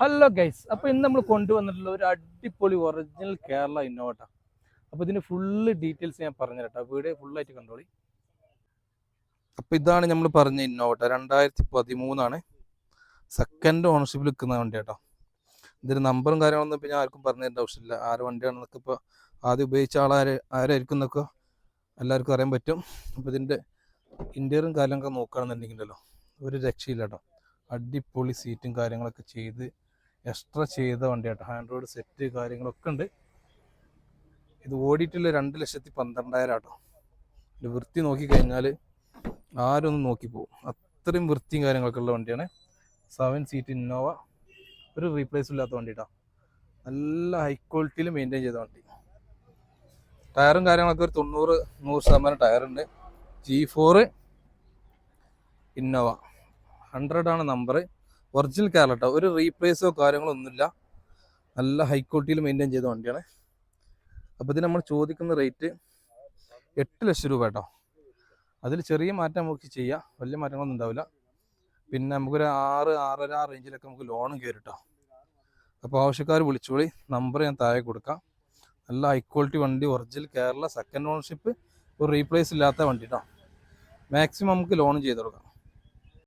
Hello guys അപ്പോൾ ഇന്ന് നമ്മൾ കൊണ്ടുവന്നിട്ടുള്ള ഒരു അടിപൊളി ഒറിജിനൽ കേരള ഇന്നോവട്ട അപ്പോൾ ഇതിന് ഫുള്ള് ഡീറ്റെയിൽസ് ഞാൻ പറഞ്ഞു തരട്ടോ വീഡിയോ ഫുള്ളായിട്ട് കണ്ടോളി. അപ്പോൾ ഇതാണ് നമ്മൾ പറഞ്ഞ ഇന്നോവട്ട രണ്ടായിരത്തി പതിമൂന്നാണ് സെക്കൻഡ് ഓണർഷിപ്പിൽ നിൽക്കുന്ന വണ്ടി കേട്ടോ ഇതിന്റെ നമ്പറും കാര്യങ്ങളൊന്നും ഇപ്പൊ ഞാൻ ആർക്കും പറഞ്ഞു തരേണ്ട ആവശ്യമില്ല. ആര് വണ്ടിയാണെന്നൊക്കെ ഇപ്പോൾ ആദ്യം ഉപയോഗിച്ച ആളാര് ആരായിരിക്കും എന്നൊക്കെ എല്ലാവർക്കും അറിയാൻ പറ്റും. അപ്പോൾ ഇതിന്റെ ഇന്റീരിയറും കാര്യങ്ങളൊക്കെ നോക്കുകയാണെന്നുണ്ടെങ്കിലല്ലോ ഒരു രക്ഷയില്ല കേട്ടോ അടിപൊളി സീറ്റും കാര്യങ്ങളൊക്കെ ചെയ്ത് എക്സ്ട്രാ ചെയ്ത വണ്ടി കേട്ടോ ആൻഡ്രോയിഡ് സെറ്റ് കാര്യങ്ങളൊക്കെ ഉണ്ട്. ഇത് ഓടിയിട്ടുള്ള രണ്ട് ലക്ഷത്തി പന്ത്രണ്ടായിരം കേട്ടോ ഇത് വൃത്തി നോക്കിക്കഴിഞ്ഞാൽ നോക്കി പോകും അത്രയും വൃത്തിയും കാര്യങ്ങളൊക്കെ ഉള്ള വണ്ടിയാണ്. സെവൻ സീറ്റ് ഇന്നോവ ഒരു റീപ്ലേസ് ഇല്ലാത്ത വണ്ടി കേട്ടോ നല്ല ഹൈ ക്വാളിറ്റിയിൽ മെയിന്റെയിൻ ചെയ്ത വണ്ടി. ടയറും കാര്യങ്ങളൊക്കെ ഒരു തൊണ്ണൂറ് നൂറ് ശതമാനം ടയറുണ്ട് ജി ഫോറ് ഇന്നോവ ഹൺഡ്രഡാണ് നമ്പർ ഒറിജിനൽ കേരളട്ടോ ഒരു റീപ്ലേസോ കാര്യങ്ങളോ ഒന്നുമില്ല. നല്ല ഹൈ ക്വാളിറ്റിയിൽ മെയിന്റെയിൻ ചെയ്ത വണ്ടിയാണ്. അപ്പോൾ ഇതിന് നമ്മൾ ചോദിക്കുന്ന റേറ്റ് എട്ട് ലക്ഷം രൂപ കേട്ടോ അതിൽ ചെറിയ മാറ്റം നമുക്ക് ചെയ്യാം. വലിയ മാറ്റങ്ങളൊന്നും ഉണ്ടാവില്ല. പിന്നെ നമുക്കൊരു ആറ് ആറര ആ റേഞ്ചിലൊക്കെ നമുക്ക് ലോണും കയറി കേട്ടോ അപ്പോൾ ആവശ്യക്കാർ വിളിച്ചോളി. നമ്പർ ഞാൻ താഴെ കൊടുക്കാം. നല്ല ഹൈ ക്വാളിറ്റി വണ്ടി ഒറിജിനൽ കേരള സെക്കൻഡ് ഓണർഷിപ്പ് ഒരു റീപ്ലേസ് ഇല്ലാത്ത വണ്ടി കേട്ടോ മാക്സിമം നമുക്ക് ലോണും ചെയ്ത് കൊടുക്കാം.